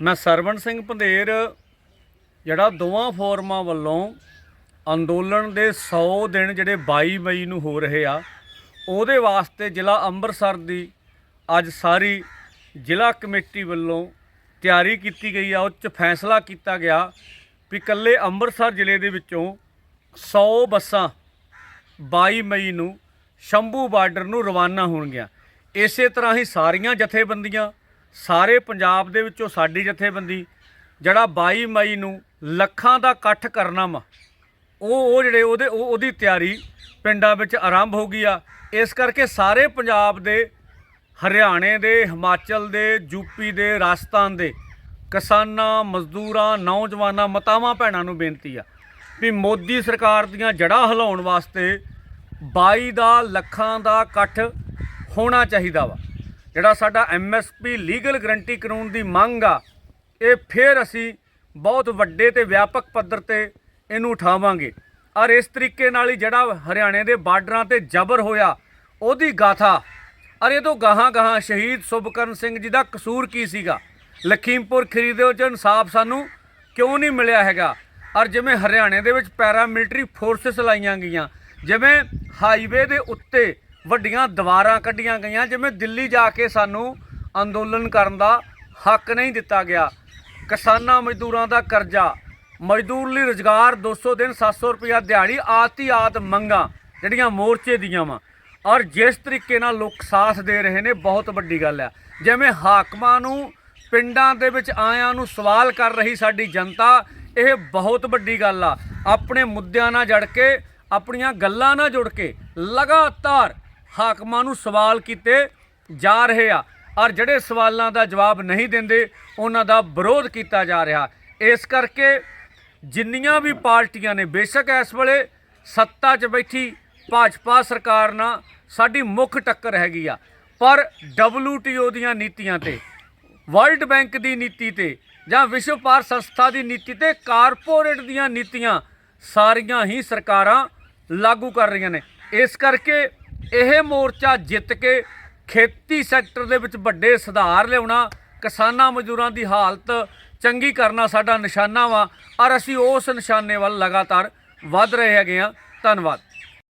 ਮੈਂ ਸਰਵਣ ਸਿੰਘ ਪੰਧੇਰ ਜਿਹੜਾ ਦੋਵਾਂ ਫੋਰਮਾਂ ਵੱਲੋਂ ਅੰਦੋਲਨ ਦੇ 100 ਦਿਨ ਜਿਹੜੇ 22 ਮਈ ਨੂੰ ਹੋ ਰਹੇ ਆ, ਉਹਦੇ ਵਾਸਤੇ ਜ਼ਿਲ੍ਹਾ ਅੰਮ੍ਰਿਤਸਰ ਦੀ ਅੱਜ ਸਾਰੀ ਜ਼ਿਲ੍ਹਾ ਕਮੇਟੀ ਵੱਲੋਂ ਤਿਆਰੀ ਕੀਤੀ ਗਈ ਆ ਉਹ 'ਚ ਫੈਸਲਾ ਕੀਤਾ ਗਿਆ ਵੀ ਇਕੱਲੇ ਅੰਮ੍ਰਿਤਸਰ ਜ਼ਿਲ੍ਹੇ ਦੇ ਵਿੱਚੋਂ 100 ਬੱਸਾਂ 22 ਮਈ ਨੂੰ ਸ਼ੰਭੂ ਬਾਰਡਰ ਨੂੰ ਰਵਾਨਾ ਹੋਣਗੀਆਂ। ਇਸੇ ਤਰ੍ਹਾਂ ਹੀ ਸਾਰੀਆਂ ਜਥੇਬੰਦੀਆਂ ਸਾਰੇ ਪੰਜਾਬ ਦੇ ਵਿੱਚੋਂ ਸਾਡੀ ਜਥੇਬੰਦੀ, ਜਿਹੜਾ 22 ਮਈ ਨੂੰ ਲੱਖਾਂ ਦਾ ਇਕੱਠ ਕਰਨਾ ਵਾ, ਉਹ ਉਹ ਜਿਹੜੇ ਉਹਦੇ, ਉਹ, ਉਹਦੀ ਤਿਆਰੀ ਪਿੰਡਾਂ ਵਿੱਚ ਆਰੰਭ ਹੋ ਗਈ ਆ। ਇਸ ਕਰਕੇ ਸਾਰੇ ਪੰਜਾਬ ਦੇ, ਹਰਿਆਣੇ ਦੇ, ਹਿਮਾਚਲ ਦੇ ਯੂਪੀ ਦੇ, ਰਾਜਸਥਾਨ ਦੇ ਕਿਸਾਨਾਂ, ਮਜ਼ਦੂਰਾਂ, ਨੌਜਵਾਨਾਂ, ਮਤਾਵਾਂ, ਭੈਣਾਂ ਨੂੰ ਬੇਨਤੀ ਆ ਵੀ ਮੋਦੀ ਸਰਕਾਰ ਦੀਆਂ ਜੜ੍ਹਾਂ ਹਿਲਾਉਣ ਵਾਸਤੇ 22 ਦਾ ਲੱਖਾਂ ਦਾ ਇਕੱਠ ਹੋਣਾ ਚਾਹੀਦਾ ਵਾ। ਜਿਹੜਾ ਸਾਡਾ ਐਮਐਸਪੀ ਲੀਗਲ ਗਰੰਟੀ ਕਾਨੂੰਨ ਦੀ ਮੰਗ ਆ, ਇਹ ਫਿਰ ਅਸੀਂ ਬਹੁਤ ਵੱਡੇ ਤੇ ਵਿਆਪਕ ਪੱਧਰ ਤੇ ਇਹਨੂੰ ਉਠਾਵਾਂਗੇ। ਔਰ ਇਸ ਤਰੀਕੇ ਨਾਲ ਹੀ ਜਿਹੜਾ ਹਰਿਆਣੇ ਦੇ ਬਾਰਡਰਾਂ ਤੇ ਜ਼ਬਰ ਹੋਇਆ, ਉਹਦੀ ਗਾਥਾ। ਔਰ ਇਹ ਤੋਂ ਗਾਹਾਂ ਗਾਹਾਂ ਸ਼ਹੀਦ ਸੁਭਕਰਨ ਸਿੰਘ ਜੀ ਦਾ ਕਸੂਰ ਕੀ ਸੀਗਾ? ਲਖੀਮਪੁਰ ਖੀਰੀ ਦੇ ਵਿੱਚ ਇਨਸਾਫ ਸਾਨੂੰ ਕਿਉਂ ਨਹੀਂ ਮਿਲਿਆ ਹੈਗਾ? ਔਰ ਜਿਵੇਂ ਹਰਿਆਣੇ ਦੇ ਵਿੱਚ ਪੈਰਾ ਮਿਲਟਰੀ ਫੋਰਸਸ ਲਾਈਆਂ ਗਈਆਂ, ਜਿਵੇਂ ਹਾਈਵੇ ਦੇ ਉੱਤੇ ਵੱਡੀਆਂ ਦੀਵਾਰਾਂ ਕੱਢੀਆਂ ਗਈਆਂ, ਜਿਵੇਂ ਦਿੱਲੀ ਜਾ ਕੇ ਸਾਨੂੰ ਅੰਦੋਲਨ ਕਰਨ ਦਾ ਹੱਕ ਨਹੀਂ ਦਿੱਤਾ ਗਿਆ। ਕਿਸਾਨਾਂ ਮਜ਼ਦੂਰਾਂ ਦਾ ਕਰਜ਼ਾ, ਮਜ਼ਦੂਰ ਲਈ ਰੁਜ਼ਗਾਰ 200 ਦਿਨ 700 ਰੁਪਇਆ ਦਿਹਾੜੀ, ਆਤੀ ਆਤ ਮੰਗਾਂ ਜਿਹੜੀਆਂ ਮੋਰਚੇ ਦੀਆਂ ਵਾ। ਔਰ ਜਿਸ ਤਰੀਕੇ ਨਾਲ ਲੋਕ ਸਾਥ ਦੇ ਰਹੇ ਨੇ, ਬਹੁਤ ਵੱਡੀ ਗੱਲ ਆ ਜਿਵੇਂ ਹਾਕਮਾਂ ਨੂੰ, ਪਿੰਡਾਂ ਦੇ ਵਿੱਚ ਆਇਆਂ ਨੂੰ ਸਵਾਲ ਕਰ ਰਹੀ ਸਾਡੀ ਜਨਤਾ, ਇਹ ਬਹੁਤ ਵੱਡੀ ਗੱਲ ਆ। ਆਪਣੇ ਮੁੱਦਿਆਂ ਨਾਲ ਜੜ ਕੇ, ਆਪਣੀਆਂ ਗੱਲਾਂ ਨਾਲ ਜੁੜ ਕੇ, ਲਗਾਤਾਰ ਹਾਕਮਾਂ ਨੂੰ ਸਵਾਲ ਕੀਤੇ ਜਾ ਰਹੇ ਆ। ਔਰ ਜਿਹੜੇ ਸਵਾਲਾਂ ਦਾ ਜਵਾਬ ਨਹੀਂ ਦਿੰਦੇ, ਉਹਨਾਂ ਦਾ ਵਿਰੋਧ ਕੀਤਾ ਜਾ ਰਿਹਾ। ਇਸ ਕਰਕੇ ਜਿੰਨੀਆਂ ਵੀ ਪਾਰਟੀਆਂ ਨੇ, ਬੇਸ਼ੱਕ ਇਸ ਵੇਲੇ ਸੱਤਾ 'ਚ ਬੈਠੀ ਭਾਜਪਾ ਸਰਕਾਰ ਨਾਲ ਸਾਡੀ ਮੁੱਖ ਟੱਕਰ ਹੈਗੀ ਆ। ਪਰ WTO ਦੀਆਂ ਨੀਤੀਆਂ ਤੇ, ਵਰਲਡ ਬੈਂਕ ਦੀ ਨੀਤੀ ਤੇ ਜਾਂ ਵਿਸ਼ਵ ਪਾਰ ਸੰਸਥਾ ਦੀ ਨੀਤੀ ਤੇ ਕਾਰਪੋਰੇਟ ਦੀਆਂ ਨੀਤੀਆਂ ਸਾਰੀਆਂ ਹੀ ਸਰਕਾਰਾਂ ਲਾਗੂ ਕਰ ਰਹੀਆਂ ਨੇ। ਇਸ ਕਰਕੇ ਇਹ ਮੋਰਚਾ ਜਿੱਤ ਕੇ ਖੇਤੀ ਸੈਕਟਰ ਦੇ ਵਿੱਚ ਵੱਡੇ ਸੁਧਾਰ ਲਿਆਉਣਾ, ਕਿਸਾਨਾਂ ਮਜ਼ਦੂਰਾਂ ਦੀ ਹਾਲਤ ਚੰਗੀ ਕਰਨਾ ਸਾਡਾ ਨਿਸ਼ਾਨਾ ਵਾ, ਔਰ ਅਸੀਂ ਉਸ ਨਿਸ਼ਾਨੇ ਵੱਲ ਲਗਾਤਾਰ ਵੱਧ ਰਹੇ ਹੈਗੇ ਆ ਧੰਨਵਾਦ।